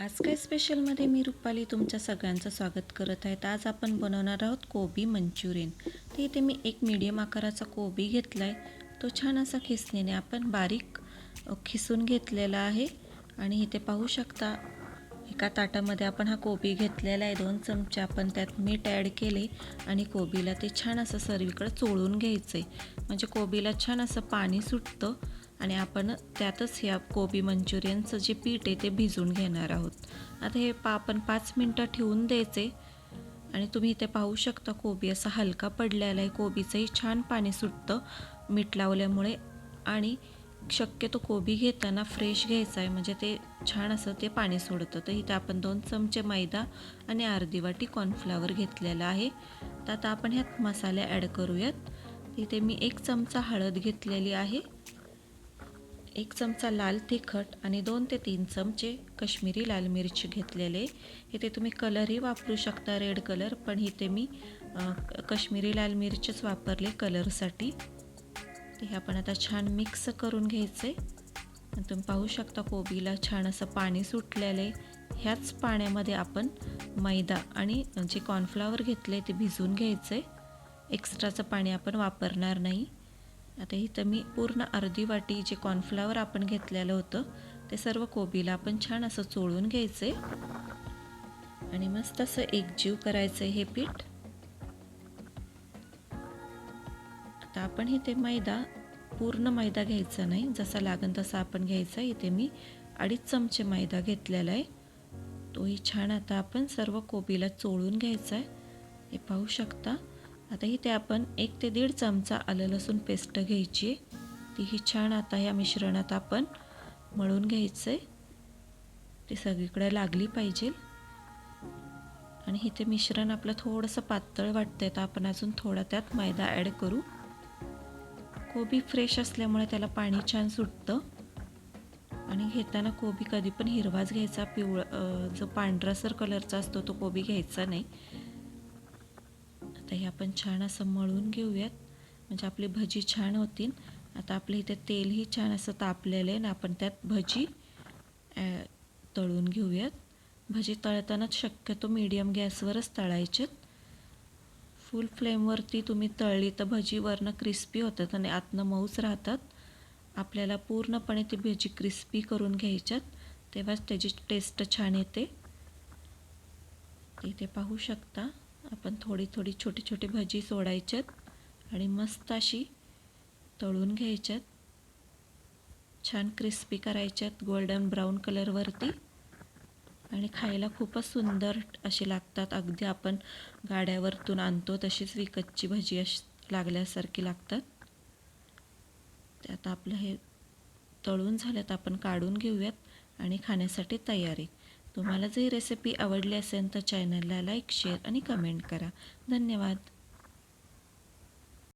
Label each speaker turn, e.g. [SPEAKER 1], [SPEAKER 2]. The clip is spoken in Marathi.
[SPEAKER 1] आज काय स्पेशलमध्ये मी रुपाली तुमच्या सगळ्यांचं स्वागत करत आहेत आज आपण बनवणार आहोत कोबी मंचुरियन. तर इथे मी एक मीडियम आकाराचा कोबी घेतला आहे तो छान असा खिसणीने आपण बारीक खिसून घेतलेला आहे. आणि इथे पाहू शकता एका ताटामध्ये आपण हा कोबी घेतलेला आहे. दोन चमचे आपण त्यात मीठ ॲड केले आणि कोबीला ते छान असं सर्वीकडे चोळून घ्यायचं आहे म्हणजे कोबीला छान असं पाणी सुटतं. आणि आपण त्यातच ह्या कोबी मंचुरियनचं जे पीठ आहे ते भिजवून घेणार आहोत. आता हे पा आपण पाच मिनटं ठेवून द्यायचे. आणि तुम्ही इथे पाहू शकता कोबी असा हलका पडलेला आहे. कोबीचंही छान पाणी सुटतं मीठ लावल्यामुळे. आणि शक्यतो कोबी घेताना फ्रेश घ्यायचा आहे. म्हणजे ते छान असं ते पाणी सोडतं. तर इथे आपण दोन चमचे मैदा आणि अर्धी वाटी कॉर्नफ्लावर घेतलेला आहे. तर आता आपण ह्यात मसाले ॲड करूयात. इथे मी एक चमचा हळद घेतलेली आहे. एक चमचा लाल तिखट आणि दोन ते तीन चमचे कश्मीरी लाल मिरची घेतलेले. इथे तुम्ही कलरही वापरू शकता रेड कलर पण इथे मी कश्मीरी लाल मिरचीच वापरले कलरसाठी. ते हे आपण आता छान मिक्स करून घ्यायचे. तुम्ही पाहू शकता कोबीला छान असं पाणी सुटलेलं. आहे ह्याच पाण्यामध्ये आपण मैदा आणि जे कॉर्नफ्लावर घेतले ते भिजून घ्यायचे. एक्स्ट्राचं पाणी आपण वापरणार नाही. आता इथं मी पूर्ण अर्धी वाटी जे कॉर्नफ्लावर आपण घेतलेलं होतं ते सर्व कोबीला आपण छान असं चोळून घ्यायचे आणि मस्त असं एकजीव करायचं हे पीठ. आता आपण इथे मैदा पूर्ण मैदा घ्यायचा नाही जसा लागेल तसा आपण घ्यायचा. इथे मी अडीच चमचे मैदा घेतलेला आहे. तोही छान आता आपण सर्व कोबीला चोळून घ्यायचा आहे. हे पाहू शकता. आता इथे आपण एक ते दीड चमचा आलं लसूण पेस्ट घ्यायची. आहे तीही छान आता ह्या मिश्रणात आपण मळून घ्यायचं आहे ती सगळीकडे लागली पाहिजे. आणि इथे मिश्रण आपलं थोडंसं पातळ वाटतंय तर आपण अजून थोडा त्यात मैदा ॲड करू. कोबी फ्रेश असल्यामुळे त्याला पाणी छान सुटतं. आणि घेताना कोबी कधी पण हिरवाच घ्यायचा. पिवळ जो पांढरासर कलरचा असतो तो कोबी घ्यायचा नाही. आता हे आपण छान असं मळून घेऊयात. म्हणजे आपली भजी छान होतील. आता आपलं इथे तेलही छान असं तापलेलं आहे ना आपण त्यात भजी तळून घेऊयात. भजी तळतानाच शक्यतो मीडियम गॅसवरच तळायचेत. फुल फ्लेमवरती तुम्ही तळली तर भजी वरनं क्रिस्पी होतात आणि आतनं मऊच राहतात. आपल्याला पूर्णपणे ती भजी क्रिस्पी करून घ्यायच्यात. तेव्हाच त्याची टेस्ट छान येते. इथे पाहू शकता. आपण थोडी थोडी छोटी छोटी भजी सोडायच्यात आणि मस्त अशी तळून घ्यायच्यात. छान क्रिस्पी करायच्यात गोल्डन ब्राऊन कलरवरती. आणि खायला खूपच सुंदर अशी लागतात. अगदी आपण गाड्यावरतून आणतो तशीच विकतची भजी अशी लागल्यासारखी लागतात. ते आता आपलं हे तळून झाल्यात आपण काढून घेऊयात आणि खाण्यासाठी तयारी. तुम्हाला जर ही रेसिपी आवडली असेल तर चॅनलला लाईक शेअर आणि कमेंट करा. धन्यवाद.